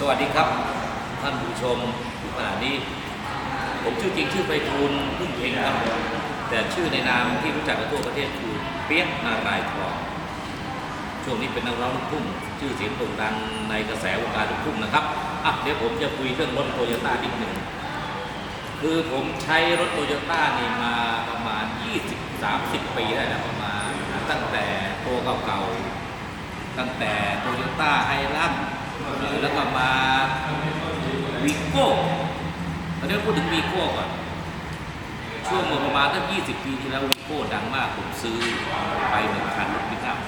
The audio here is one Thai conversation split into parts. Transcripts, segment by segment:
สวัสดีครับ ท่านผู้ชมขณะนี้ ผมชื่อจริงชื่อไปทูลพึ่งเพ็งครับ แต่ชื่อในนามที่รู้จักกันทั่วประเทศคือเปียกนารายทองช่วงนี้เป็นนักร้องลูกทุ่งชื่อเสียงโด่งดังในกระแสวงการลูกทุ่งนะครับอะเดี๋ยวผมจะคุยเรื่องรถโตโยต้านิดหนึ่งคือผมใช้รถโตโยต้านี่มาประมาณ 20-30 ปีได้แล้วประมาณตั้งแต่ตัวเก่าๆตั้งแต่โตโยต้าไฮรัก แล้วก็มาวีโก้ตอนนี้พูดถึงวีโก้ก่อน ช่วงเมื่อประมาณตั้ง20 ปีที่แล้ววีโก้ดังมาก ผมซื้อไปหนึ่งคันรถปิกอัพ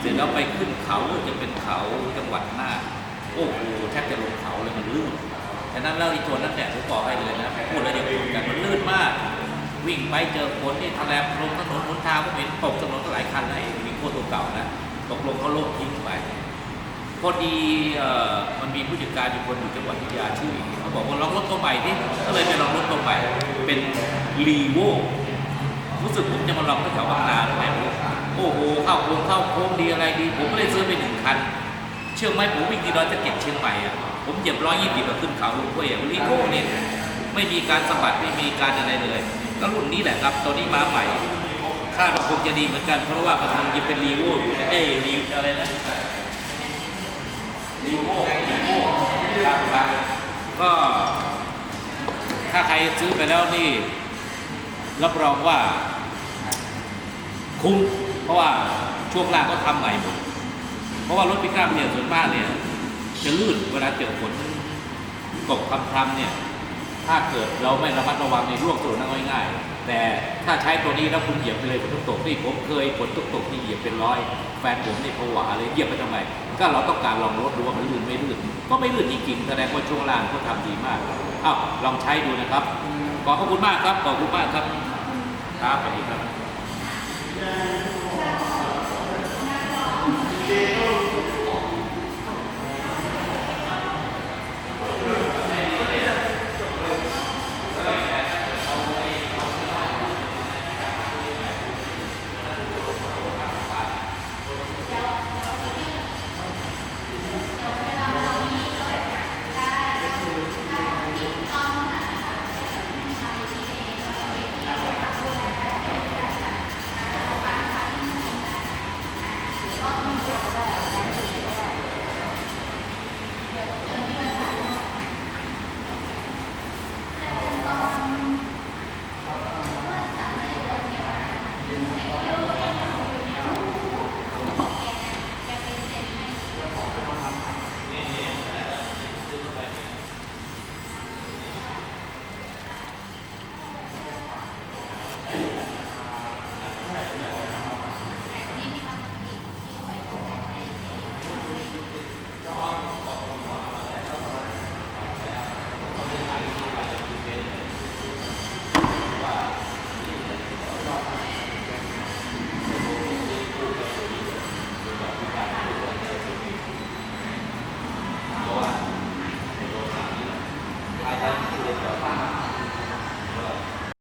เสร็จแล้วไปขึ้นเขาจะเป็นเขาจังหวัดน่านโอ้โหแทบจะลงเขาเลยมันลื่นฉะนั้นแล้วอีตัวนั้นเนี่ยผมบอกให้เลยนะพูดแล้วอย่าพูดกันมันลื่นมาก วิ่งไปเจอฝนนี่ทะแลบลงถนนหนทางผมเห็นตกถนนหลายคันเลยวีโก้ตัวเก่านะตกลงเขาโลกทิ้งไป พอดีมันมีผู้จัดการอยู่คนอยู่จังหวัดพิทยาชื่ออีกเขาบอกว่าลองรถตัวใหม่ที่ก็เลยไปลองรถตัวใหม่เป็นรีโวรู้สึกผมจะมาลองแถวบางนาหรือไงไม่โอ้โหเข้าโค้งเข้าโค้งดีอะไรดี ผมก็เลยซื้อไปหนึ่งคัน เชื่อไหมผมวิ่งที่ร้อยจะเก็บเชียงใหม่อะผมเหยียบร้อยยี่สิบขึ้นเขาลูกเว้ยรีโวเนี่ยไม่มีการสะบัดไม่มีการอะไรเลยก็รุ่นนี้แหละครับตัวนี้มาใหม่คาดว่าคงจะดีเหมือนกันเพราะว่ามันคงจะเป็นรีโวอยู่เอ้ยรีอะไรนะ ก็ถ้าใครซื้อไปแล้วนี่ รับรองว่าคุ้มเพราะว่าช่วงล่างก็ทำใหม่หมดเพราะว่ารถปิกอัพเนี่ยส่วนมากเนี่ยจะลื่นเวลาเจอฝนตกพรำๆเนี่ย ถ้าเกิดเราไม่ระมัดระวังในร่วงตัวนั้นง่ายๆ แต่ถ้าใช้ตัวนี้แล้วคุณเหยียบไปเลยฝนตกตกนี่ผมเคยฝนตกตกนี่เหยียบเป็นร้อย แฟนผมนี่ผวาเลยเหยียบไปทำไม ก็เราต้องการลองรถดูว่ามันลื่นไม่ลื่น ก็ไม่ลื่นจริงๆแสดงว่าช่วงล่างเขาทำดีมากอ้าวลองใช้ดูนะครับ ขอบคุณมากครับขอบคุณมากครับครับสวัสดีครับ